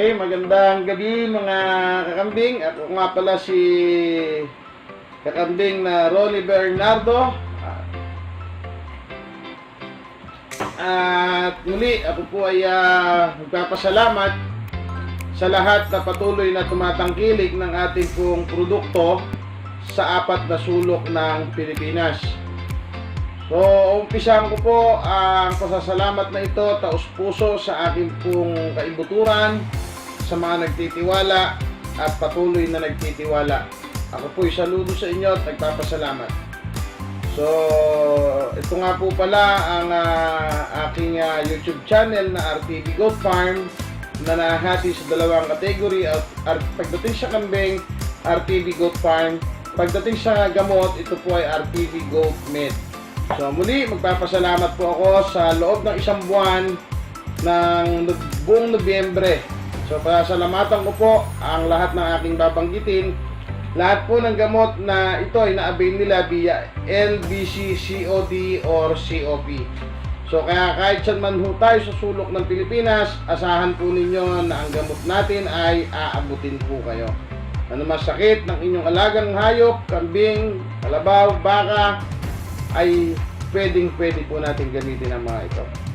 Okay, magandang gabi mga kakambing. Ako nga pala si kakambing na Ronnie Bernardo. At muli, ako po ay ah, magpapasalamat sa lahat na patuloy na tumatangkilik ng ating pong produkto sa apat na sulok ng Pilipinas. So, umpisahan ko po ang pasasalamat na ito taos puso sa aking pong kaibuturan, sa mga nagtitiwala at patuloy na nagtitiwala. Ako po saludo sa inyo at nagpapasalamat. So, ito nga po pala ang ah, aking ah, YouTube channel na RTV Goat Farm na nahati sa dalawang kategory at, at pagdating sa kambing, RTV Goat Farm. Pagdating sa gamot, ito po ay RTV Goat Med. So muli, magpapasalamat po ako sa loob ng isang buwan ng buong Nobyembre. So pasalamatan ko po ang lahat ng aking babanggitin. Lahat po ng gamot na ito ay na-avail nila via LBC, COD, or COP. So kaya kahit saan man ho tayo sa sulok ng Pilipinas, asahan po ninyo na ang gamot natin ay aabutin po kayo. Ano masakit ng inyong alagang hayop, kambing, kalabaw, baka, ay pwedeng pwede po natin gamitin ang mga ito.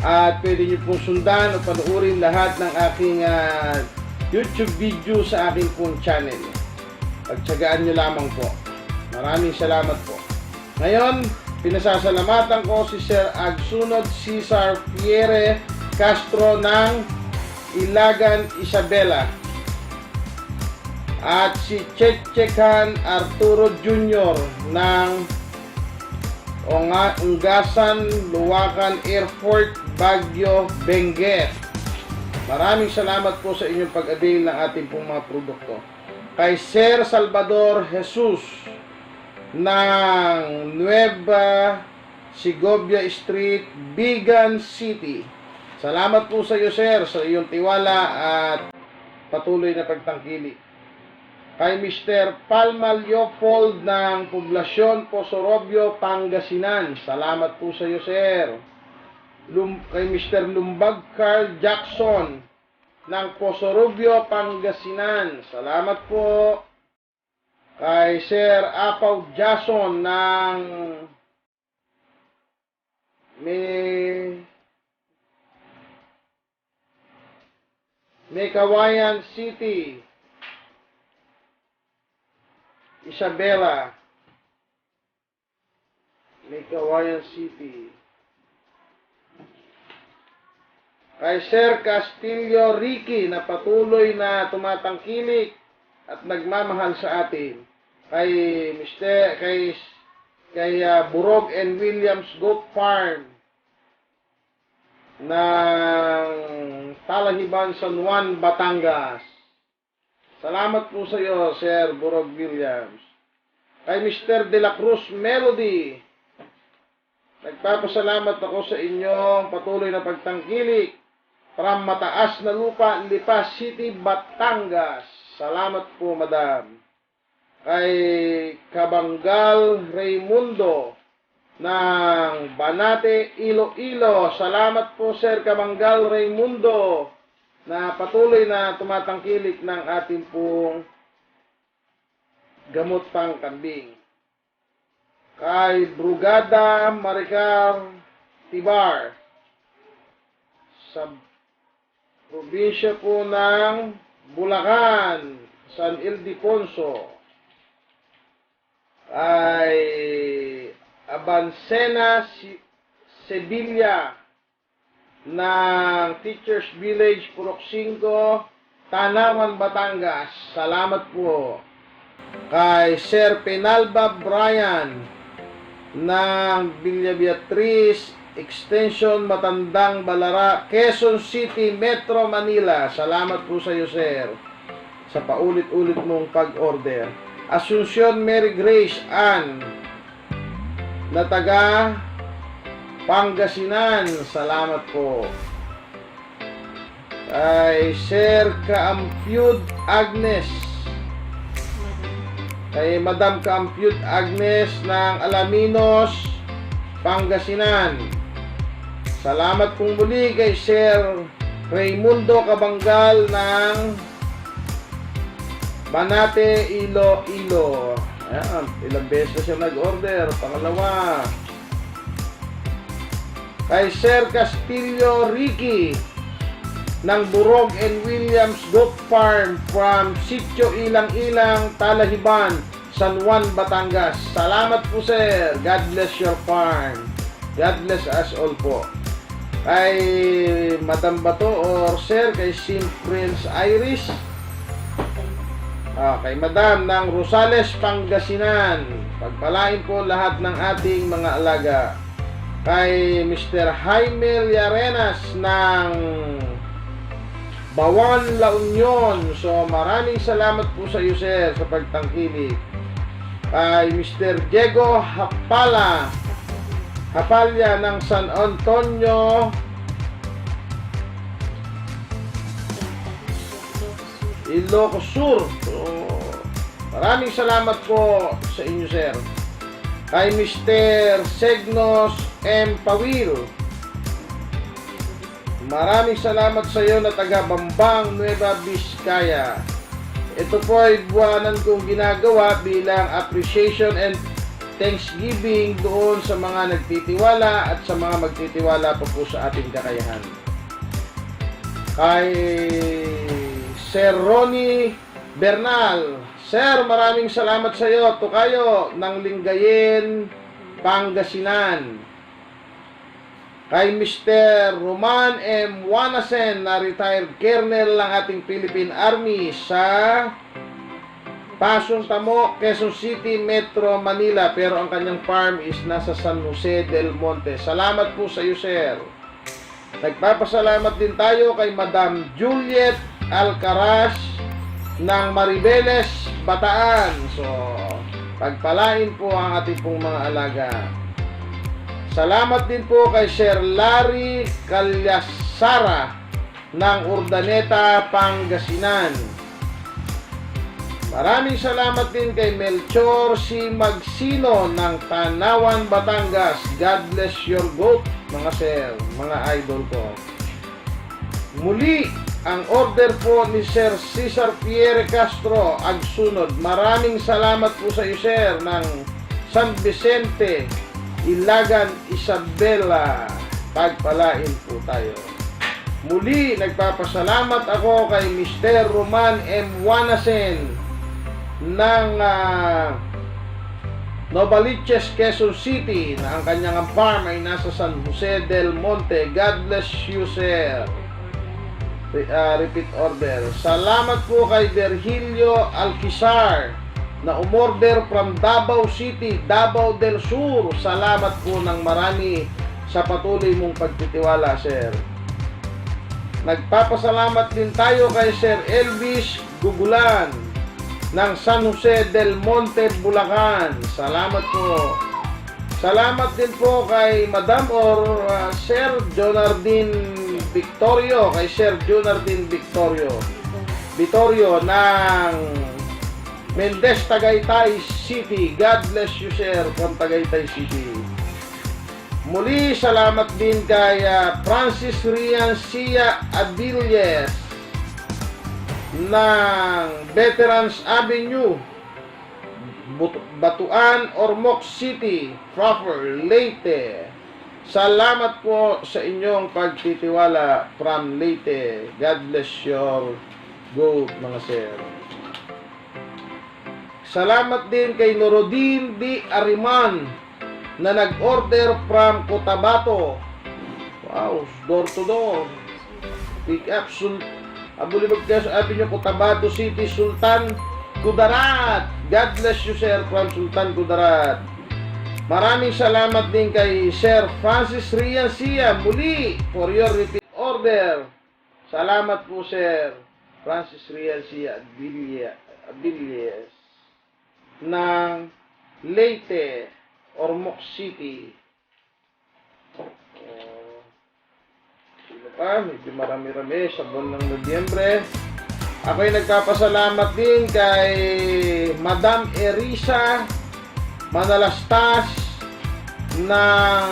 At pwede nyo pong sundan o panuorin lahat ng aking ah, YouTube video sa aking pong channel. Pagtsagaan nyo lamang po. Maraming salamat po. Ngayon, pinasasalamatan ko si Sir Agsunod Cesar Pierre Castro ng Ilagan Isabela at si Chechekan Arturo Jr. ng Ungasan, Luwakan Airport, Baguio, Benguet. Maraming salamat po sa inyong pag-avail ng ating pong mga produkto. Kay Sir Salvador Jesus ng Nueva Segovia Street, Bigan City. Salamat po sa iyo, Sir, sa iyong tiwala at patuloy na pagtangkili kay Mr. Palma Leopold ng Poblasyon Posorobio, Pangasinan. Salamat po sa iyo, sir. Lum kay Mr. Lumbag Carl Jackson ng Posorobio, Pangasinan. Salamat po. Kay Sir Apaw Jason ng may Mekawayan City. Isabela, may Kawayan City. Kay Sir Castillo Ricky na patuloy na tumatangkilik at nagmamahal sa atin. Kay Mr. kay kay ah, Burog and Williams Goat Farm ng Talahiban, San Juan, Batangas. Salamat po sa iyo, Sir Burog Williams. Kay Mr. De La Cruz Melody, nagpapasalamat ako sa inyong patuloy na pagtangkilik from mataas na lupa, Lipas City, Batangas. Salamat po, Madam. Kay Kabanggal Raimundo ng Banate, Iloilo. Salamat po, Sir Kabanggal Raimundo na patuloy na tumatangkilik ng ating pong gamot pang kambing. Kay Brugada Maricar Tibar sa probinsya po ng Bulacan, San Ildefonso. Ay Abancena Si- Sevilla ng Teachers Village, 5, Tanawan, Batangas. Salamat po. Kay Sir Penalba Brian ng Villa Beatriz, Extension Matandang Balara, Quezon City, Metro Manila. Salamat po sa iyo, sir, sa paulit-ulit mong pag-order. Asuncion Mary Grace Ann na taga Pangasinan. Salamat po. Kay Sir Kaampyud Agnes. Kay Madam Kaampyud Agnes ng Alaminos, Pangasinan. Salamat pong muli kay Sir Raimundo Kabanggal ng Banate, Iloilo. Ayan, ilang beses siya nag-order. Pangalawa. Kay Sir Castillo Ricky ng Burog and Williams Goat Farm from Sitio Ilang Ilang, Talahiban, San Juan, Batangas. Salamat po sir. God bless your farm. God bless us all po. Kay Madam Bato or Sir, kay St. Prince Iris. Ah, kay Madam ng Rosales, Pangasinan. Pagpalain po lahat ng ating mga alaga. Kay Mr. Jaime Llarenas ng Bawan, La Union. So, maraming salamat po sa iyo, sir, sa pagtangkilik. Kay Mr. Diego Hapala, Hapalya ng San Antonio, Ilocos Sur. So, maraming salamat po sa inyo, sir. Kay Mr. Segnos M. Pawil, Maraming salamat sa iyo na taga Bambang, Nueva Vizcaya. Ito po ay buwanan kong ginagawa bilang appreciation and thanksgiving doon sa mga nagtitiwala at sa mga magtitiwala pa po sa ating kakayahan. Kay Sir Ronnie Bernal. Sir, maraming salamat sa iyo. Tukayo ng Lingayen, Pangasinan kay Mr. Roman M. Wanasen na retired colonel ng ating Philippine Army sa Pasong Tamo, Quezon City, Metro Manila pero ang kanyang farm is nasa San Jose del Monte. Salamat po sa iyo, sir. Nagpapasalamat din tayo kay Madam Juliet Alcaraz ng Maribeles, Bataan. So, pagpalain po ang ating pong mga alaga. Salamat din po kay Sir Larry Calyasara ng Urdaneta, Pangasinan. Maraming salamat din kay Melchor C. Magsino ng Tanawan, Batangas. God bless your goat, mga sir, mga idol ko. Muli, ang order po ni Sir Cesar Pierre Castro, agsunod. Maraming salamat po sa iyo, sir, ng San Vicente, Ilagan Isabela. Pagpalain po tayo. Muli, nagpapasalamat ako kay Mr. Roman M. Wanasen ng ah, Novaliches, Quezon City na ang kanyang farm ay nasa San Jose del Monte. God bless you, sir. Re- ah, repeat order. Salamat po kay Virgilio Alquizar na umorder from Davao City, Davao del Sur. Salamat po ng marami sa patuloy mong pagtitiwala, sir. Nagpapasalamat din tayo kay Sir Elvis Gugulan ng San Jose del Monte, Bulacan. Salamat po. Salamat din po kay Madam or uh, Sir Jonardin Victorio, kay Sir Jonardin Victorio. Victorio ng Mendez, Tagaytay City. God bless you, sir, from Tagaytay City. Muli, salamat din kay ah, Francis Rian Sia Abilles ng Veterans Avenue, Batuan, Ormoc City, Proper, Leyte. Salamat po sa inyong pagtitiwala from Leyte. God bless your goat, mga sir. Salamat din kay Norodin D. Ariman na nag-order from Cotabato. Wow, door to door. Pick up Abulibag Quezon Avenue, Cotabato City, Sultan Kudarat. God bless you, sir, from Sultan Kudarat. Maraming salamat din kay Sir Francis Rian Sia muli for your repeat order. Salamat po, Sir Francis Rian Sia Abilia- Abilies ng Leyte, Ormoc City. Sino pa? Medyo marami-rami sa buwan ng Nobyembre. Ako'y nagpapasalamat din kay Madam Erisa Manalastas ng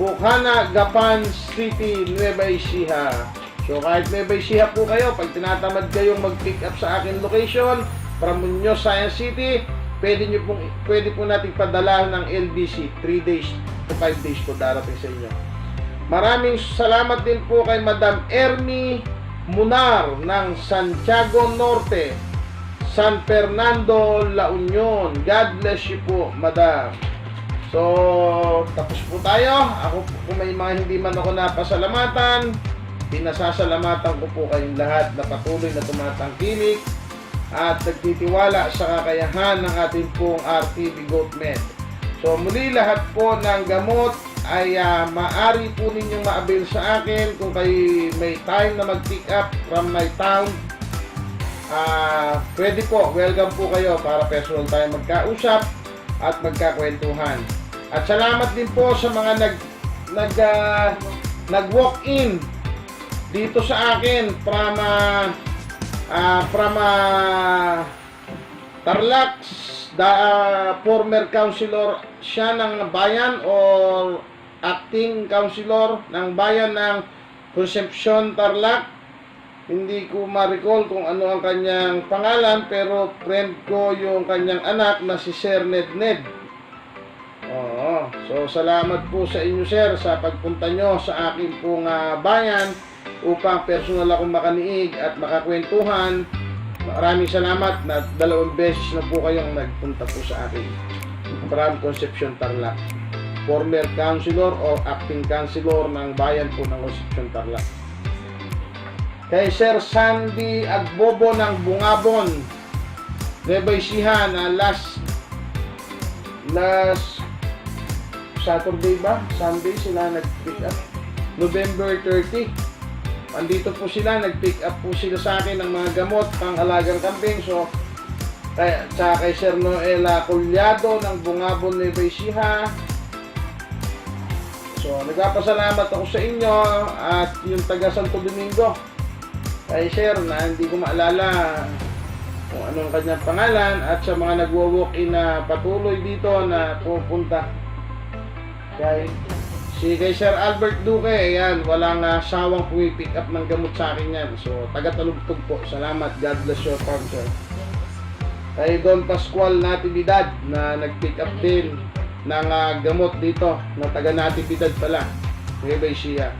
Bukana, Gapan City, Nueva Ecija. So kahit may Ecija po kayo, pag tinatamad kayong mag-pick up sa akin location, from Muñoz, Science City, pwede, nyo pong, pwede po natin padala ng LBC, 3 days to 5 days po darating sa inyo. Maraming salamat din po kay Madam Ermi Munar ng Santiago Norte, San Fernando, La Union. God bless you po, Madam. So, tapos po tayo. Ako po, kung may mga hindi man ako napasalamatan, pinasasalamatan ko po kayong lahat na patuloy na tumatangkilik at nagtitiwala sa kakayahan ng ating pong RTV GoatMed. So muli lahat po ng gamot ay ah, maari po ninyong ma-avail sa akin kung kayo may time na mag-pick up from my town. Ah, pwede po, welcome po kayo para personal tayo magkausap at magkakwentuhan. At salamat din po sa mga nag nag ah, nag-walk in dito sa akin from ah, ah, from ah, Tarlac the ah, former councilor siya ng bayan or acting councilor ng bayan ng Concepcion Tarlac hindi ko ma-recall kung ano ang kanyang pangalan pero friend ko yung kanyang anak na si Sir Ned Ned Oo. So, salamat po sa inyo, sir, sa pagpunta nyo sa akin pong ah, bayan upang personal akong makaniig at makakwentuhan. Maraming salamat na dalawang beses na po kayong nagpunta po sa akin. From Concepcion Tarlac. Former councilor o acting councilor ng bayan po ng Concepcion Tarlac. Kay Sir Sandy Agbobo ng Bungabon. Ecija na last last Saturday ba? Sunday sila nag-pick up. November 30. Andito po sila, nag-pick up po sila sa akin ng mga gamot pang alagang kambing. So, kay, sa kay Sir Noela Culyado ng Bungabon Nueva Ecija. So, nagpapasalamat ako sa inyo at yung taga Santo Domingo. Kay Sir na hindi ko maalala kung anong kanyang pangalan at sa mga nagwo-walk-in na patuloy dito na pupunta kay si kay Sir Albert Duque, ayan, walang uh, sawang pumipick up ng gamot sa akin yan. So, taga-talugtog po. Salamat. God bless your farm, sir. Kay Don Pascual Natividad na nag-pick up din ng ah, gamot dito na taga Natividad pala. Nueva Ecija.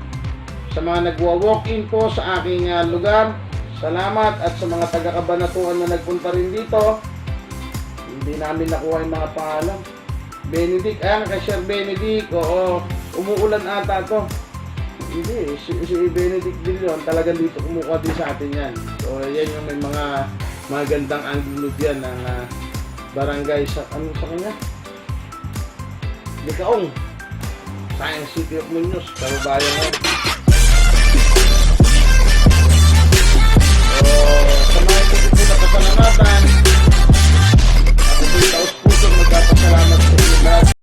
Sa mga nagwa-walk-in po sa aking ah, lugar, salamat at sa mga taga-kabanatuan na nagpunta rin dito, hindi namin nakuha yung mga pangalan. Benedict, kay Sir Benedict, oo, umuulan ata to. Hindi, si, si Benedict din yun, talagang dito kumukuha din sa atin yan. So, yan yung may mga magandang angle yan ng ah, barangay sa, ano sa kanya? Dikaong. Tayang City of Muñoz, kababayan na. So, sa mga kapatid na pasalamatan, ako po yung taos puso, magpapasalamat sa inyo lahat.